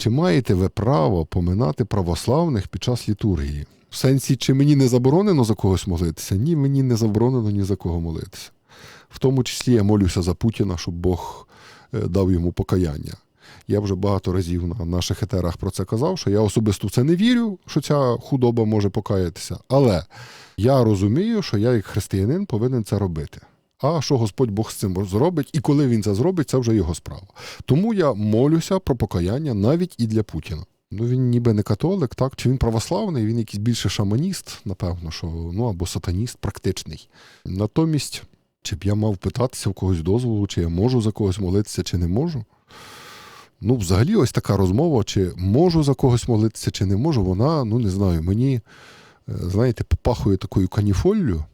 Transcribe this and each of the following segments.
Чи маєте ви право поминати православних під час літургії? В сенсі, чи мені не заборонено за когось молитися? Ні, мені не заборонено ні за кого молитися. В тому числі я молюся за Путіна, щоб Бог е, дав йому покаяння. Я вже багато разів на наших етерах про це казав, що я особисто в це не вірю, що ця худоба може покаятися. Але я розумію, що я, як християнин, повинен це робити. А що Господь Бог з цим зробить, і коли він це зробить, це вже його справа. Тому я молюся про покаяння навіть і для Путіна. Ну він ніби не католик, так чи він православний, він якийсь більше шаманіст, напевно, що ну або сатаніст практичний. Натомість, чи б я мав питатися в когось дозволу, чи я можу за когось молитися, чи не можу. Ну, взагалі, ось така розмова, чи можу за когось молитися, чи не можу, вона, ну не знаю, мені, е, знаєте, попахує такою каніфоллю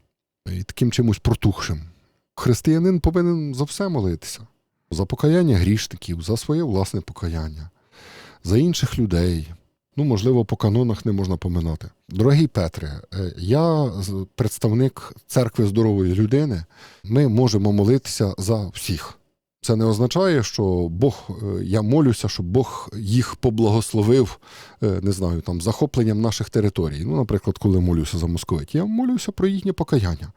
і таким чимось протухшим. Християнин повинен за все молитися: за покаяння грішників, за своє власне покаяння, за інших людей. Ну, можливо, по канонах не можна поминати. Дорогий Петре, е, я представник церкви здорової людини. Ми можемо молитися за всіх. Це не означає, що Бог, е, я молюся, щоб Бог їх поблагословив, е, не знаю, там захопленням наших територій. Ну, наприклад, коли молюся за московит, я молюся про їхнє покаяння.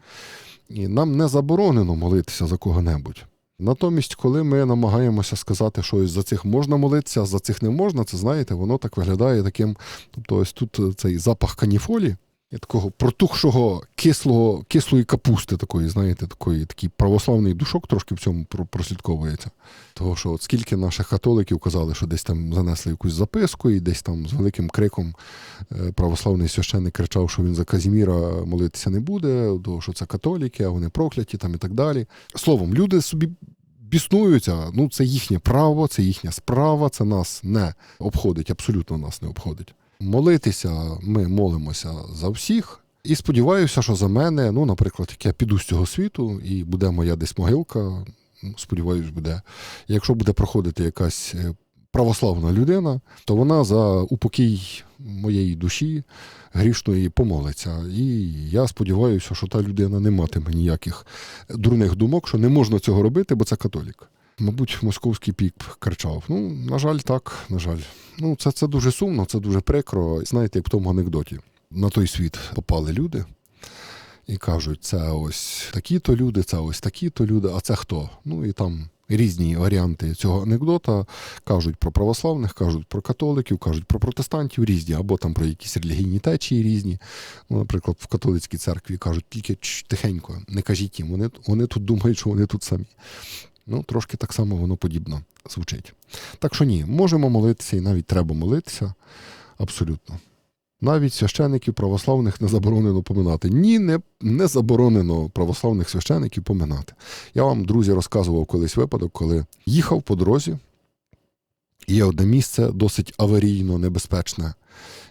І нам не заборонено молитися за кого-небудь. Натомість, коли ми намагаємося сказати, що за цих можна молитися, а за цих не можна, це знаєте, воно так виглядає таким. Тобто, ось тут цей запах каніфолі, і такого протухшого кислого, кислої капусти, такої, знаєте, такої, такий православний душок трошки в цьому прослідковується. Того, що от скільки наших католиків казали, що десь там занесли якусь записку, і десь там з великим криком е, православний священник кричав, що він за Казіміра молитися не буде, того, що це католіки, а вони прокляті там і так далі. Словом, люди собі біснуються, ну це їхнє право, це їхня справа, це нас не обходить, абсолютно нас не обходить. Молитися ми молимося за всіх. І сподіваюся, що за мене, ну, наприклад, як я піду з цього світу, і буде моя десь могилка, ну, сподіваюсь, буде. Якщо буде проходити якась е, православна людина, то вона за упокій моєї душі грішної помолиться. І я сподіваюся, що та людина не матиме ніяких дурних думок, що не можна цього робити, бо це католік. Мабуть, московський пік кричав. Ну, на жаль, так, на жаль. Ну, це, це дуже сумно, це дуже прикро. Знаєте, як в тому анекдоті. На той світ попали люди і кажуть, це ось такі-то люди, це ось такі-то люди, а це хто? Ну і там різні варіанти цього анекдота кажуть про православних, кажуть про католиків, кажуть про протестантів різні, або там про якісь релігійні течії різні. Ну, наприклад, в католицькій церкві кажуть тільки тихенько, не кажіть їм, вони, вони тут думають, що вони тут самі. Ну, трошки так само воно подібно звучить. Так що ні, можемо молитися і навіть треба молитися. Абсолютно. Навіть священиків православних не заборонено поминати. Ні, не, не заборонено православних священиків поминати. Я вам, друзі, розказував колись випадок, коли їхав по дорозі, є одне місце досить аварійно небезпечне,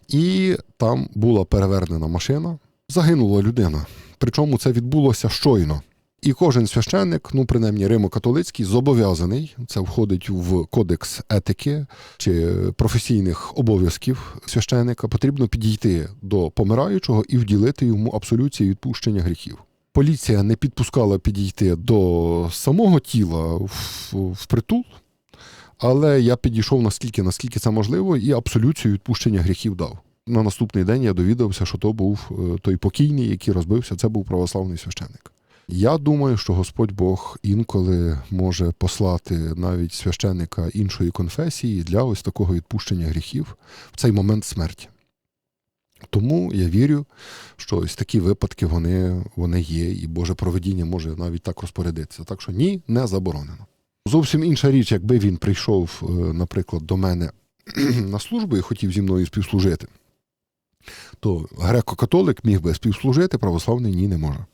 і там була перевернена машина, загинула людина. Причому це відбулося щойно. І кожен священник, ну принаймні римо-католицький, зобов'язаний, це входить в кодекс етики чи професійних обов'язків священника, потрібно підійти до помираючого і вділити йому абсолюцію відпущення гріхів. Поліція не підпускала підійти до самого тіла в, в притул, але я підійшов наскільки, наскільки це можливо, і абсолюцію відпущення гріхів дав. На наступний день я довідався, що то був е, той покійний, який розбився, це був православний священник. Я думаю, що Господь Бог інколи може послати навіть священника іншої конфесії для ось такого відпущення гріхів в цей момент смерті. Тому я вірю, що ось такі випадки вони, вони є, і Боже проведіння може навіть так розпорядитися. Так що ні, не заборонено. Зовсім інша річ, якби він прийшов, е, наприклад, до мене на службу і хотів зі мною співслужити, то греко-католик міг би співслужити, православний ні не може.